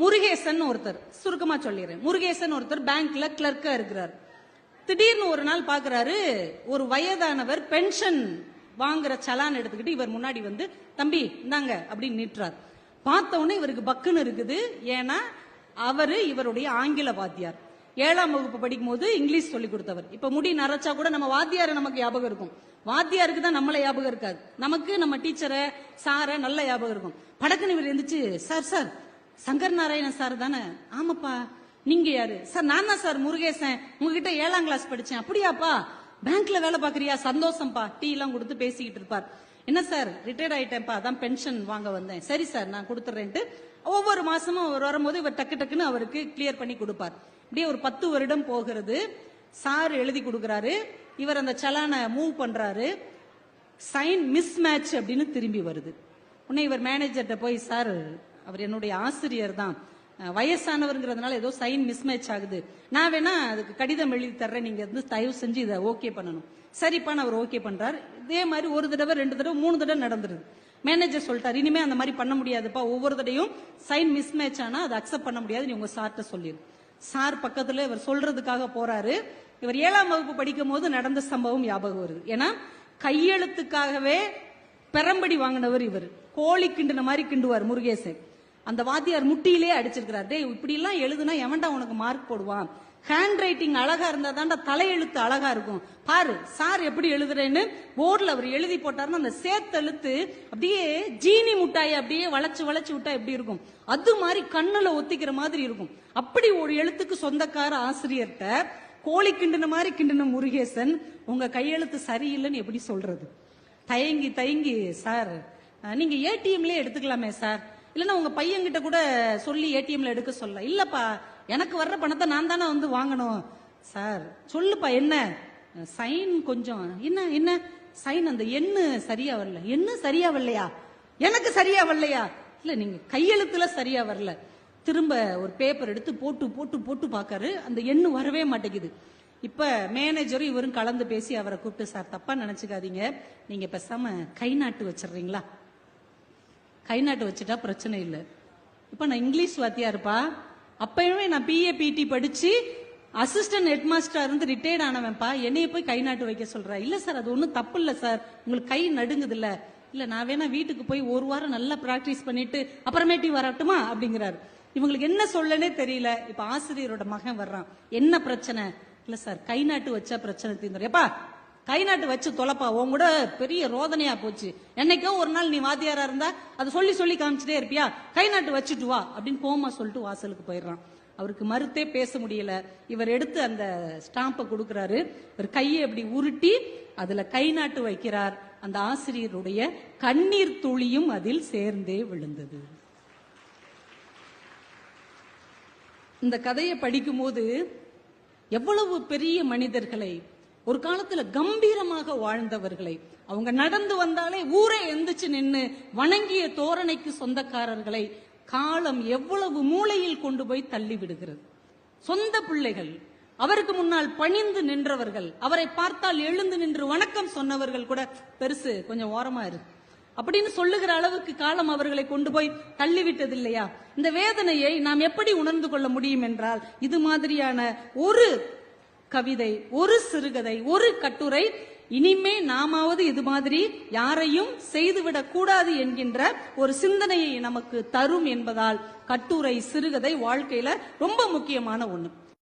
முருகேசன் ஒருத்தர் சுருக்கமா சொல்லிடுறேன். முருகேசன் ஒருத்தர் பேங்க்ல கிளர்க்கா இருக்கிறார். திடீர்னு ஒரு நாள் பாக்குறாரு ஒரு வயதானவர் பென்ஷன் வாங்குற சலான் எடுத்துக்கிட்டு இவர் முன்னாடி வந்து தம்பி இந்தாங்க அப்படின்னு நீட்டுறார் பார்த்த உடனே இவருக்கு பக்குன்னு இருக்குது. ஏன்னா அவரு இவருடைய ஆங்கில வாத்தியார். ஏழாம் வகுப்பு படிக்கும் போது இங்கிலீஷ் சொல்லி கொடுத்தவர். இப்ப முடி நரைச்சா கூட நம்ம வாத்தியாரை நமக்கு ஞாபகம் இருக்கும். வாத்தியாருக்கு தான் நம்மள ஞாபகம் இருக்காது. நமக்கு நம்ம டீச்சரை சாரை நல்ல ஞாபகம் இருக்கும். படக்குன்னு இவர் எழுந்துச்சு sir sir Shankar Narayanan sir தானே? ஆமாப்பா. நீங்க யாரு? சார் நான் தான் சார் முருகேசன். உங்ககிட்ட ஏழாம் கிளாஸ் படிச்சேன். அப்படியாப்பா? பேங்க்ல வேலை பாக்குறியா சந்தோஷம்ப்பா டீ எல்லாம் கொடுத்து பேசிக்கிட்டு இருப்பார். என்ன சார்? ரிட்டையர்ட் ஆயிட்டேன்ப்பா. அதான் பென்ஷன் வாங்க வந்தேன். சரி சார் நான் கொடுத்துறேன்ட்டு. ஒவ்வொரு மாசமும் அவர் வரும்போது இவர் டக்கு டக்குன்னு அவருக்கு கிளியர் பண்ணி கொடுப்பார். இப்படியே ஒரு பத்து வருடம் போகிறது. சார் எழுதி கொடுக்கறாரு. இவர் அந்த சலானை மூவ் பண்றாரு. சைன் மிஸ் மேட்ச் அப்படின்னு திரும்பி வருது. உடனே இவர் மேனேஜர்கிட்ட போய் சார் அவர் என்னுடைய ஆசிரியர் தான். வயசானவருங்கிறதுனால ஏதோ சைன் மிஸ்மேட்ச் ஆகுது. நான் வேணா அதுக்கு கடிதம் எழுதி தர்றேன். நீங்க வந்து தயவு செஞ்சு இதை ஓகே பண்ணணும். சரிப்பான்னு அவர் ஓகே பண்றாரு. இதே மாதிரி ஒரு தடவை ரெண்டு தடவை மூணு தடவை நடந்துருது. மேனேஜர் சொல்லிட்டார் இனிமே அந்த மாதிரி பண்ண முடியாதுப்பா. ஒவ்வொரு தடையும் சைன் மிஸ் மேட்ச் ஆனா அதை அக்செப்ட் பண்ண முடியாது. நீ உங்க சார்ட்ட சொல்லிடு சார் பக்கத்துல இவர் சொல்றதுக்காக போறாரு. இவர் ஏழாம் வகுப்பு படிக்கும் போது நடந்த சம்பவம் ஞாபகம் வருது. ஏன்னா கையெழுத்துக்காகவே பெரம்படி வாங்கினவர் இவர். கோழி கிண்டுன மாதிரி கிண்டுவார் முருகேசன். அந்த வாத்தியார் முட்டியிலே அடிச்சிருக்கிறார். டேய் இப்படி எல்லாம் எழுதுனா எவன்டா உனக்கு மார்க் போடுவான்? ஹேண்ட் ரைட்டிங் அழகா இருந்தா தான்டா தலையெழுத்து அழகா இருக்கும். பாரு சார் எப்படி எழுதுறேன்னு போர்டில் அவர் எழுதி போட்டாருன்னா அந்த சேத்தெழுத்து அப்படியே ஜீனி முட்டாயை அப்படியே வளைச்சு வளைச்சு விட்டா எப்படி இருக்கும்? அது மாதிரி கண்ணுல ஒத்திக்கிற மாதிரி இருக்கும். அப்படி ஒரு எழுத்துக்கு சொந்தக்கார ஆசிரியர்கிட்ட கோழி கிண்டின மாதிரி கிண்டின முருகேசன் உங்க கையெழுத்து சரியில்லைன்னு எப்படி சொல்றது? தயங்கி தயங்கி சார் நீங்க ஏடிஎம்லயே எடுத்துக்கலாமே சார். இல்லைன்னா உங்க பையன்கிட்ட கூட சொல்லி ஏடிஎம்ல எடுக்க சொல்ல. இல்லப்பா எனக்கு வர்ற பணத்தை நான் தானே வந்து வாங்கணும். சார் சொல்லுப்பா என்ன? சைன் கொஞ்சம் என்ன என்ன? சைன் அந்த எண்ணு சரியா வரல. எண்ணு சரியா வரலையா? எனக்கு சரியா வரலையா? இல்ல நீங்க கையெழுத்துல சரியா வரல. திரும்ப ஒரு பேப்பர் எடுத்து போட்டு போட்டு போட்டு பார்க்காரு அந்த எண்ணு வரவே மாட்டேங்குது. இப்ப மேனேஜரும் இவரும் கலந்து பேசி அவரை கூப்பிட்டு சார் தப்பா நினைச்சுக்காதீங்க. நீங்க பேசாம கை நாட்டு வச்சிடுறீங்களா? கை நாட்டு வச்சுட்டா பிரச்சனை இல்லை. இப்போ நான் இங்கிலீஷ் வாத்தியா இருப்பா அப்பயுமே நான் பிஏ பிடி படிச்சு அசிஸ்டன்ட் ஹெட் மாஸ்டர் இருந்து ரிட்டையர்ட் ஆனவன்ப்பா என்னைய போய் கை நாட்டு வைக்க சொல்றா. இல்ல சார் அது ஒன்றும் தப்பு இல்லை சார். உங்களுக்கு கை நடுங்குது இல்ல இல்ல நான் வேணா வீட்டுக்கு போய் ஒரு வாரம் நல்லா பிராக்டிஸ் பண்ணிட்டு அப்புறமேட்டி வரட்டுமா? அப்படிங்கிறாரு. இவங்களுக்கு என்ன சொல்லனே தெரியல. இப்ப ஆசிரியரோட மகன் வர்றான். என்ன பிரச்சனை? இல்ல சார் கை நாட்டு வச்சா பிரச்சனை தீர்ந்துடும் எப்பா கை நாட்டு வச்சு தொலைப்பா. உன் கூட பெரிய ரோதனையா போச்சு. என்னைக்கோ ஒரு நாள் நீ வாத்தியாரா இருந்தா அதை சொல்லி சொல்லி காமிச்சிட்டே இருப்பியா? கை நாட்டு வச்சுட்டு வா அப்படின்னு போமா சொல்லிட்டு வாசலுக்கு போயிடுறான். அவருக்கு மறுத்தே பேச முடியல. இவர் எடுத்து அந்த ஸ்டாம்பை கொடுக்கறாரு. இவர் கையை அப்படி உருட்டி அதுல கை நாட்டு வைக்கிறார். அந்த ஆசிரியருடைய கண்ணீர் துளியும் அதில் சேர்ந்தே விழுந்தது. இந்த கதையை படிக்கும்போது எவ்வளவு பெரிய மனிதர்களை ஒரு காலத்துல கம்பீரமாக வாழ்ந்தவர்களை. அவங்க நடந்து வந்தாலே ஊரே எந்திரிச்சு நின்று வணங்கிய தோரணைக்கு சொந்தக்காரர்களை காலம் எவ்வளவு மூளையில் கொண்டு போய் தள்ளி விடுகிறது. சொந்த பிள்ளைகள் அவருக்கு முன்னால் பணிந்து நின்றவர்கள் அவரை பார்த்தால் எழுந்து நின்று வணக்கம் சொன்னவர்கள் கூட பெருசு கொஞ்சம் ஓரமா இரு. அப்படின்னு சொல்லுகிற அளவுக்கு காலம் அவர்களை கொண்டு போய் தள்ளிவிட்டது இல்லையா இந்த வேதனையை நாம் எப்படி உணர்ந்து கொள்ள முடியும் என்றால் இது மாதிரியான ஒரு கவிதை ஒரு சிறுகதை ஒரு கட்டுரை இனிமே நாமாவது இது மாதிரி யாரையும் செய்துவிடக் கூடாது என்கின்ற ஒரு சிந்தனையை நமக்கு தரும் என்பதால் கட்டுரை சிறுகதை வாழ்க்கையில ரொம்ப முக்கியமான ஒண்ணு.